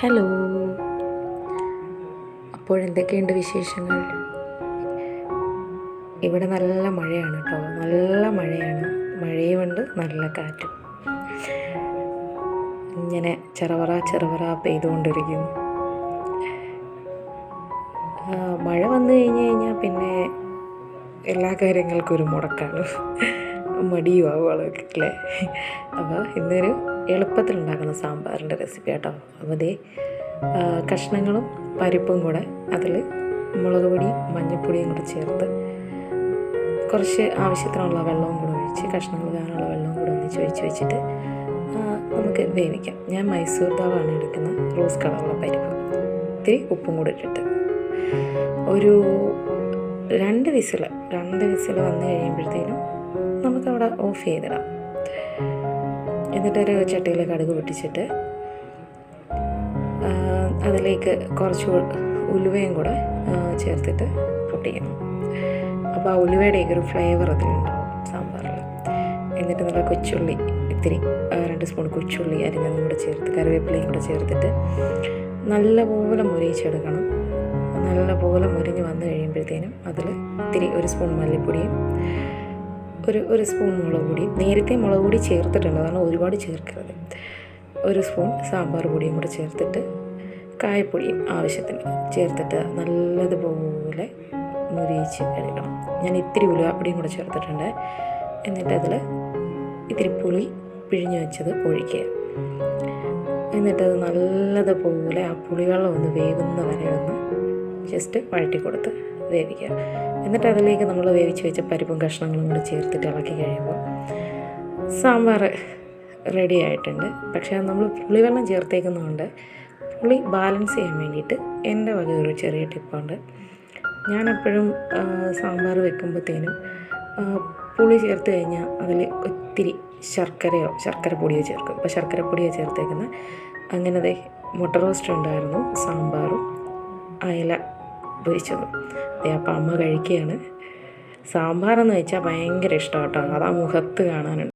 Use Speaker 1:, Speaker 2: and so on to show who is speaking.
Speaker 1: Hello. അപ്പോൾ എന്തൊക്കെയുണ്ട് വിശേഷങ്ങൾ? ഇവിടെ നല്ല മഴയാണ് കേട്ടോ. നല്ല മഴയാണ്. മഴയുമുണ്ട് നല്ല കാറ്റും. ഇങ്ങനെ ചെറവറ ചെറവറ പെയ്തുകൊണ്ടിരിക്കുന്നു. മഴ വന്നു കഴിഞ്ഞ് കഴിഞ്ഞാൽ പിന്നെ എല്ലാ കാര്യങ്ങൾക്കും ഒരു മുടക്കാണ്. മടിയും ആവും അപ്പോൾ ഇന്നൊരു എളുപ്പത്തിൽ ഉണ്ടാക്കുന്ന സാമ്പാറിന്റെ റെസിപ്പി കേട്ടോ. അപ്പോൾ ഇതേ കഷ്ണങ്ങളും പരിപ്പും കൂടെ അതിൽ മുളക് പൊടിയും മഞ്ഞൾപ്പൊടിയും കൂടെ ചേർത്ത് കുറച്ച് ആവശ്യത്തിനുള്ള വെള്ളവും കൂടെ ഒഴിച്ച് കഷ്ണങ്ങൾ വേകാനുള്ള വെള്ളവും കൂടെ ഒന്നിച്ച് ഒഴിച്ച് വെച്ചിട്ട് നമുക്ക് വേവിക്കാം. ഞാൻ മൈസൂർ ദാവാണ് എടുക്കുന്ന റോസ് കളറുള്ള പരിപ്പ്. ഇത്തിരി ഉപ്പും കൂടെ ഇട്ടിട്ട്. ഒരു രണ്ട് വിസിൽ രണ്ട് വിസിൽ വന്നു കഴിയുമ്പോഴത്തേനും നമുക്കവിടെ ഓഫ് ചെയ്തിടാം. എന്നിട്ടൊരു ചട്ടിയിൽ കടുക് പൊട്ടിച്ചിട്ട് അതിലേക്ക് കുറച്ച് ഉലുവയും കൂടെ ചേർത്തിട്ട് പൊട്ടിക്കണം. അപ്പോൾ ആ ഉലുവയുടെയൊക്കെ ഒരു ഫ്ലേവർ അതിലുണ്ടാവും സാമ്പാറിൽ എന്നിട്ട് നല്ല കൊച്ചുള്ളി ഇത്തിരി രണ്ട് സ്പൂൺ കൊച്ചുള്ളി അരിഞ്ഞതും കൂടെ ചേർത്ത് കറിവേപ്പിലയും കൂടെ ചേർത്തിട്ട് നല്ലപോലെ മുരിയിച്ചെടുക്കണം. നല്ലപോലെ മുരിഞ്ഞ് വന്നു കഴിയുമ്പോഴത്തേനും അതിൽ ഇത്തിരി ഒരു സ്പൂൺ മല്ലിപ്പൊടിയും ഒരു ഒരു സ്പൂൺ മുളക് പൊടി. നേരത്തെ മുളക് പൊടി ചേർത്തിട്ടുണ്ട്. അതാണ് ഒരുപാട് ചേർക്കരുത്. ഒരു സ്പൂൺ സാമ്പാർ പൊടിയും കൂടെ ചേർത്തിട്ട് കായപ്പൊടിയും ആവശ്യത്തിന് ചേർത്തിട്ട് നല്ലതുപോലെ മുരിയിച്ച് എടുക്കണം. ഞാൻ ഇത്തിരി ഉലുവാപ്പൊടിയും കൂടെ ചേർത്തിട്ടുണ്ട്. എന്നിട്ട് അതിൽ ഇത്തിരി പുളി പിഴിഞ്ഞ് വെച്ചത് ഒഴിക്കുക. എന്നിട്ടത് നല്ലതുപോലെ ആ പുളിവെള്ളം ഒന്ന് വേകുന്ന വരെ ഒന്ന് ജസ്റ്റ് വഴറ്റി കൊടുത്ത് വേവിക്കുക. എന്നിട്ട് അതിലേക്ക് നമ്മൾ വേവിച്ച് വെച്ച പരിപ്പും കഷ്ണങ്ങളും കൂടി ചേർത്തിട്ട് ഇളക്കി കഴിയുമ്പോൾ സാമ്പാർ റെഡി ആയിട്ടുണ്ട്. പക്ഷേ നമ്മൾ പുളിവെള്ളം ചേർത്തേക്കുന്നതുകൊണ്ട് പുളി ബാലൻസ് ചെയ്യാൻ വേണ്ടിയിട്ട് എന്റെ വക ഒരു ചെറിയ ടിപ്പുണ്ട്. ഞാനെപ്പോഴും സാമ്പാർ വെക്കുമ്പോഴത്തേനും പുളി ചേർത്ത് കഴിഞ്ഞാൽ അതിൽ ഒത്തിരി ശർക്കരയോ ശർക്കര പൊടിയോ ചേർക്കും. ഇപ്പോൾ ശർക്കര പൊടിയോ ചേർത്തേക്കുന്നത് അങ്ങനെ മുട്ട റോസ്റ്റ് ഉണ്ടായിരുന്നു സാമ്പാറും. പൊരിച്ചതും അതെ അപ്പം അമ്മ കഴിക്കുകയാണ് സാമ്പാറെന്ന് വെച്ചാൽ ഭയങ്കര ഇഷ്ടമാണ് കേട്ടോ. അതാ മുഖത്ത് കാണാനുണ്ട്.